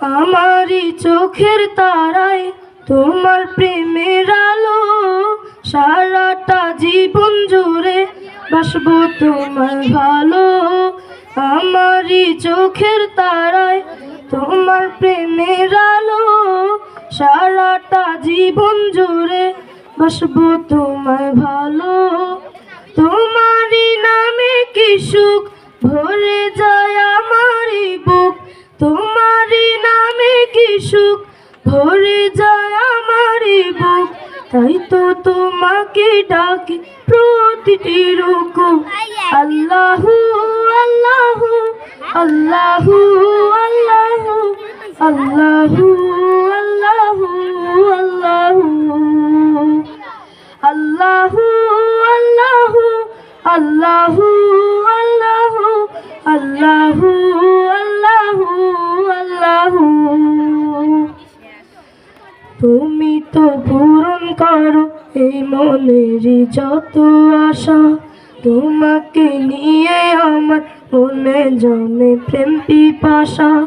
আমারই চোখের তারায় তোমার প্রেমের আলো। সারাটা জীবন জুড়ে বাসবো তোমার ভালো। আমারই চোখের তারায় তোমার প্রেমের আলো। সারাটা জীবন জুড়ে বাসবো তোমায় ভালো। তোমারই নামে কি সুখ ভরে সুখ ভরে যায় আমারই বুক তাই তো তোমাকে ডাকি প্রতিটি রুকু আল্লাহু আল্লাহু আল্লাহু আল্লাহু আল্লাহু আল্লাহু আল্লাহু। আল্লাহু আল্লাহু আল্লাহু আল্লাহু আল্লাহু। তুমি তো পূরণ করো এই মনের যত আশা। তোমাকে নিয়ে আমার মনে জমে প্রেম পিপাসা।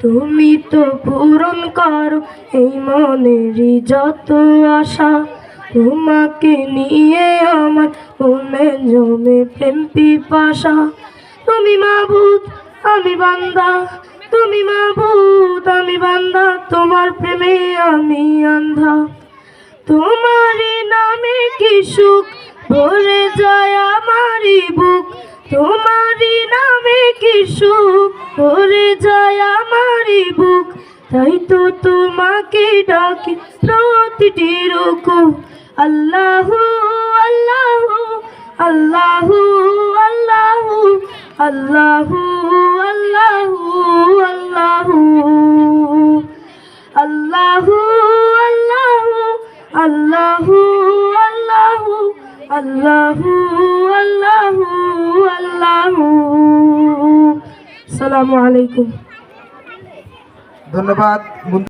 তুমি তো পূরণ করো এই মনেরই যত আশা। তোমাকে নিয়ে আমার মনে জমে প্রেম পিপাসা। তুমি মাবুদ, আমি বান্দা। তুমি মাবুদ আমি বান্দা, তোমার প্রেমে আমি আন্ধা তোমারই নামে কি সুখ? ভরে যায় আমারই বুক। তোমারই নামে কি সুখ? ভরে যায় আমারই বুক। তাই তো তোমাকে ডাকি প্রতিটি রুকু আল্লাহু, আল্লাহ আল্লাহ আল্লাহ আল্লাহ আল্লাহ, আল্লাহু। আল্লাহু আল্লাহু আল্লাহু আল্লাহু আল্লাহু। আসসালামু আলাইকুম। ধন্যবাদ।